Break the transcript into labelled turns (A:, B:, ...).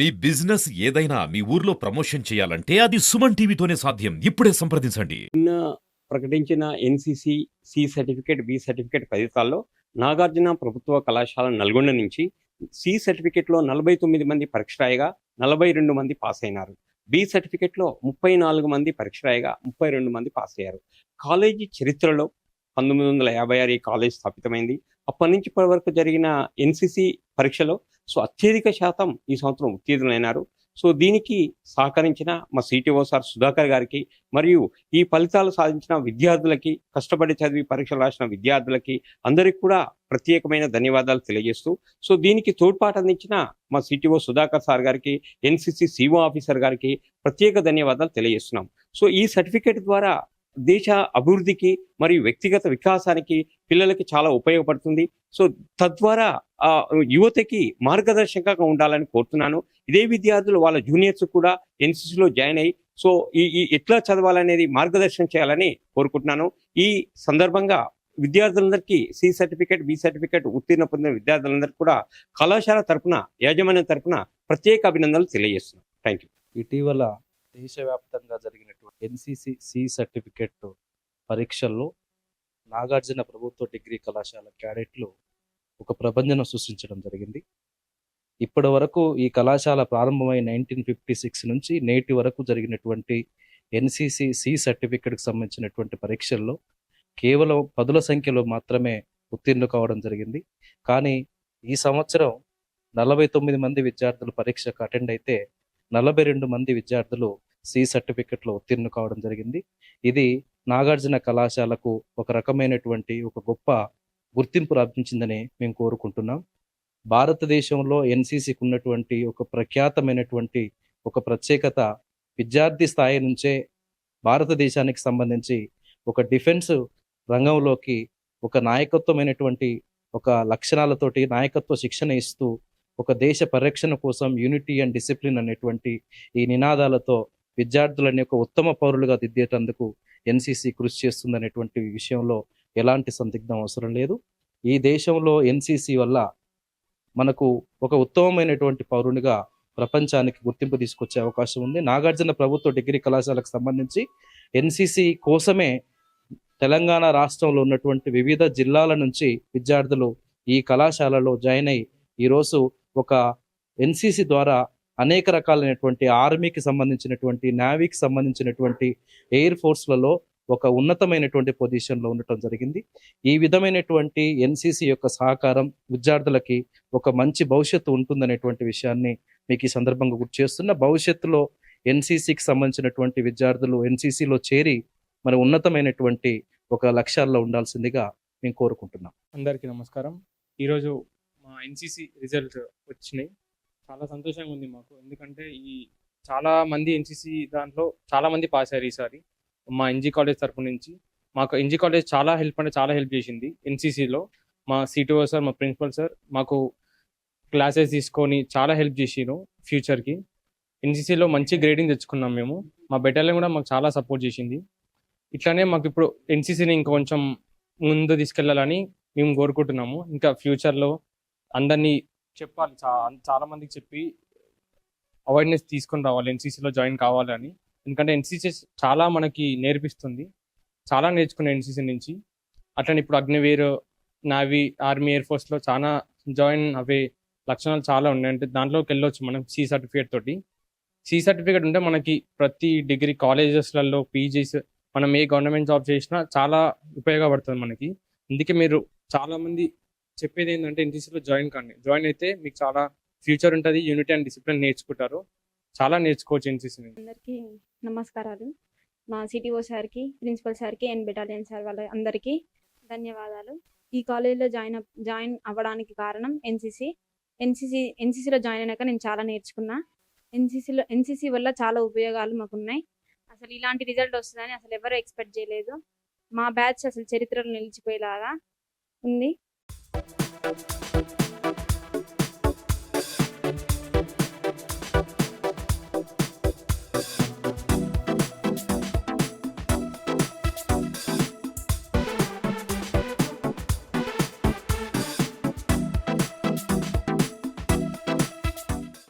A: మీ business ఏదైనా మీ ఊర్లో promotion చేయాలంటే అది సుమన్ టీవీతోనే సాధ్యం. ఇప్పుడే సంప్రదించండి.
B: నిన్న ప్రకటించిన NCC C certificate B certificate ఫలితాల్లో నాగార్జున ప్రభుత్వ కళాశాల నల్గొండ నుంచి సి సర్టిఫికేట్లో నలభై తొమ్మిది మంది పరీక్ష రాయగా నలభై రెండు మంది పాస్ అయినారు. బి సర్టిఫికేట్లో ముప్పై నాలుగు మంది పరీక్ష రాయగా ముప్పై రెండు మంది పాస్ అయ్యారు. కాలేజీ చరిత్రలో పంతొమ్మిది వందల యాభై ఆరు ఈ కాలేజ్ స్థాపితమైంది. అప్పటి నుంచి ఇప్పటి వరకు జరిగిన ఎన్సిసి పరీక్షలో సో అత్యధిక శాతం ఈ సంవత్సరం ఉత్తీర్ణులైనారు. సో దీనికి సహకరించిన మా సిటీఓ సార్ సుధాకర్ గారికి మరియు ఈ ఫలితాలు సాధించిన విద్యార్థులకి కష్టపడి చదివి పరీక్షలు రాసిన విద్యార్థులకి అందరికి కూడా ప్రత్యేకమైన ధన్యవాదాలు తెలియజేస్తూ సో దీనికి తోడ్పాటు అందించిన మా సిటీఓ సుధాకర్ సార్ గారికి ఎన్సిసి సిఓ ఆఫీసర్ గారికి ప్రత్యేక ధన్యవాదాలు తెలియజేస్తున్నాం. సో ఈ సర్టిఫికేట్ ద్వారా దేశ అభివృద్ధికి మరియు వ్యక్తిగత వికాసానికి పిల్లలకి చాలా ఉపయోగపడుతుంది. సో తద్వారా యువతకి మార్గదర్శకంగా ఉండాలని కోరుతున్నాను. ఇదే విద్యార్థులు వాళ్ళ జూనియర్స్ కూడా ఎన్సిసిలో జాయిన్ అయ్యి సో ఈ ఎట్లా చదవాలనేది మార్గదర్శనం చేయాలని కోరుకుంటున్నాను. ఈ సందర్భంగా విద్యార్థులందరికీ సి సర్టిఫికేట్ బి సర్టిఫికేట్ ఉత్తీర్ణ పొందిన విద్యార్థులందరికీ కూడా కళాశాల తరపున యాజమాన్యం తరపున ప్రత్యేక అభినందనలు తెలియజేస్తున్నాను. థ్యాంక్ యూ
C: ఇటీవల దేశవ్యాప్తంగా జరిగినటువంటి ఎన్సిసి సి సర్టిఫికెట్ పరీక్షల్లో నాగార్జున ప్రభుత్వ డిగ్రీ కళాశాల క్యాడెట్లు ఒక ప్రభంజనం సృష్టించడం జరిగింది. ఇప్పటి వరకు ఈ కళాశాల ప్రారంభమై నైన్టీన్ ఫిఫ్టీ సిక్స్ నుంచి నేటి వరకు జరిగినటువంటి ఎన్సిసి సి సర్టిఫికెట్కి సంబంధించినటువంటి పరీక్షల్లో కేవలం పదుల సంఖ్యలో మాత్రమే ఉత్తీర్ణులు కావడం జరిగింది. కానీ ఈ సంవత్సరం నలభై తొమ్మిది మంది విద్యార్థులు పరీక్షకు అటెండ్ అయితే నలభై రెండు మంది విద్యార్థులు సి సర్టిఫికెట్లో ఉత్తీర్ణు కావడం జరిగింది. ఇది నాగార్జున కళాశాలకు ఒక రకమైనటువంటి ఒక గొప్ప గుర్తింపు లభించిందని మేము కోరుకుంటున్నాం. భారతదేశంలో ఎన్సీసీకి ఉన్నటువంటి ఒక ప్రఖ్యాతమైనటువంటి ఒక ప్రత్యేకత విద్యార్థి స్థాయి నుంచే భారతదేశానికి సంబంధించి ఒక డిఫెన్స్ రంగంలోకి ఒక నాయకత్వమైనటువంటి ఒక లక్షణాలతోటి నాయకత్వ శిక్షణ ఇస్తూ ఒక దేశ పరిరక్షణ కోసం యూనిటీ అండ్ డిసిప్లిన్ అనేటువంటి ఈ నినాదాలతో విద్యార్థులని ఒక ఉత్తమ పౌరులుగా దిద్దేటందుకు ఎన్సీసీ కృషి చేస్తుందనేటువంటి విషయంలో ఎలాంటి సందిగ్ధం అవసరం లేదు. ఈ దేశంలో ఎన్సీసీ వల్ల మనకు ఒక ఉత్తమమైనటువంటి పౌరునిగా ప్రపంచానికి గుర్తింపు తీసుకొచ్చే అవకాశం ఉంది. నాగార్జున ప్రభుత్వ డిగ్రీ కళాశాలకు సంబంధించి ఎన్సీసీ కోసమే తెలంగాణ రాష్ట్రంలో ఉన్నటువంటి వివిధ జిల్లాల నుంచి విద్యార్థులు ఈ కళాశాలలో జాయిన్ అయి ఈరోజు ఒక ఎన్సీసీ ద్వారా అనేక రకాలైనటువంటి ఆర్మీకి సంబంధించినటువంటి నావీకి సంబంధించినటువంటి ఎయిర్ ఫోర్స్లలో ఒక ఉన్నతమైనటువంటి పొజిషన్లో ఉండటం జరిగింది. ఈ విధమైనటువంటి ఎన్సిసి యొక్క సహకారం విద్యార్థులకి ఒక మంచి భవిష్యత్తు ఉంటుందనేటువంటి విషయాన్ని మీకు ఈ సందర్భంగా గుర్తు చేస్తున్న. భవిష్యత్తులో ఎన్సిసికి సంబంధించినటువంటి విద్యార్థులు ఎన్సిసిలో చేరి మరి ఉన్నతమైనటువంటి ఒక లక్ష్యాల్లో ఉండాల్సిందిగా మేము కోరుకుంటున్నాం.
D: అందరికీ నమస్కారం. ఈరోజు మా ఎన్సిసి రిజల్ట్ వచ్చినాయి. చాలా సంతోషంగా ఉంది మాకు. ఎందుకంటే ఈ చాలా మంది ఎన్సిసి దాంట్లో చాలా మంది పాస్ అయ్యారు ఈసారి. మా ఎన్జీ కాలేజ్ తరపు నుంచి. మాకు ఎన్జీ కాలేజ్ చాలా హెల్ప్ అంటే చాలా హెల్ప్ చేసింది ఎన్సిసిలో మా సిటిఓ సార్ మా ప్రిన్సిపల్ సార్ మాకు క్లాసెస్ తీసుకొని చాలా హెల్ప్ చేసిరు ఫ్యూచర్కి ఎన్సిసిలో మంచి గ్రేడింగ్ తెచ్చుకున్నాం మేము. మా బెటాలియన్ కూడా మాకు చాలా సపోర్ట్ చేసింది. ఇట్లానే మాకు ఇప్పుడు ఎన్సిసిని ఇంకొంచెం ముందు తీసుకెళ్ళాలని మేము కోరుకుంటున్నాము. ఇంకా ఫ్యూచర్లో అందరినీ చెప్పాలి. చా- చాలా మందికి చెప్పి అవేర్నెస్ తీసుకొని రావాలి ఎన్సీసీలో జాయిన్ కావాలని. ఎందుకంటే ఎన్సీసీ చాలా మనకి నేర్పిస్తుంది. చాలా నేర్చుకున్న ఎన్సీసీ నుంచి. అట్లనే ఇప్పుడు అగ్నివీర్ నావీ ఆర్మీ ఎయిర్ ఫోర్స్లో చాలా జాయిన్ అవే లక్షణాలు చాలా ఉన్నాయి. అంటే దాంట్లోకి వెళ్ళొచ్చు మనం సి సర్టిఫికేట్ తోటి. సి సర్టిఫికేట్ ఉంటే మనకి ప్రతి డిగ్రీ కాలేజెస్లలో పీజీస్ మనం ఏ గవర్నమెంట్ జాబ్ చేసినా చాలా ఉపయోగపడుతుంది మనకి. అందుకే మీరు చాలామంది చెప్పేది ఏంటంటే ఎన్టీసీలో జాయిన్ కానీ జాయిన్ అయితే మీకు చాలా ఫ్యూచర్ ఉంటుంది యూనిటీ అండ్ డిసిప్లిన్ నేర్చుకుంటారు. చాలా నేర్చుకోవచ్చు ఎన్సీసీ నుంచి
E: అందరికీ నమస్కారాలు. మా సిటీఓ సార్కి ప్రిన్సిపల్ సార్కి అండ్ బెటాలియన్ సార్ వాళ్ళ అందరికీ ధన్యవాదాలు. ఈ కాలేజీలో జాయిన్ జాయిన్ అవ్వడానికి కారణం ఎన్సిసి ఎన్సిసి ఎన్సీసీలో జాయిన్ అయినాక నేను చాలా నేర్చుకున్నా. ఎన్సీసీలో ఎన్సిసి వల్ల చాలా ఉపయోగాలు మాకున్నాయి. అసలు ఇలాంటి రిజల్ట్ వస్తుందని అసలు ఎవరు ఎక్స్పెక్ట్ చేయలేదు. మా బ్యాచ్ అసలు చరిత్రలో నిలిచిపోయేలాగా ఉంది. Thank you.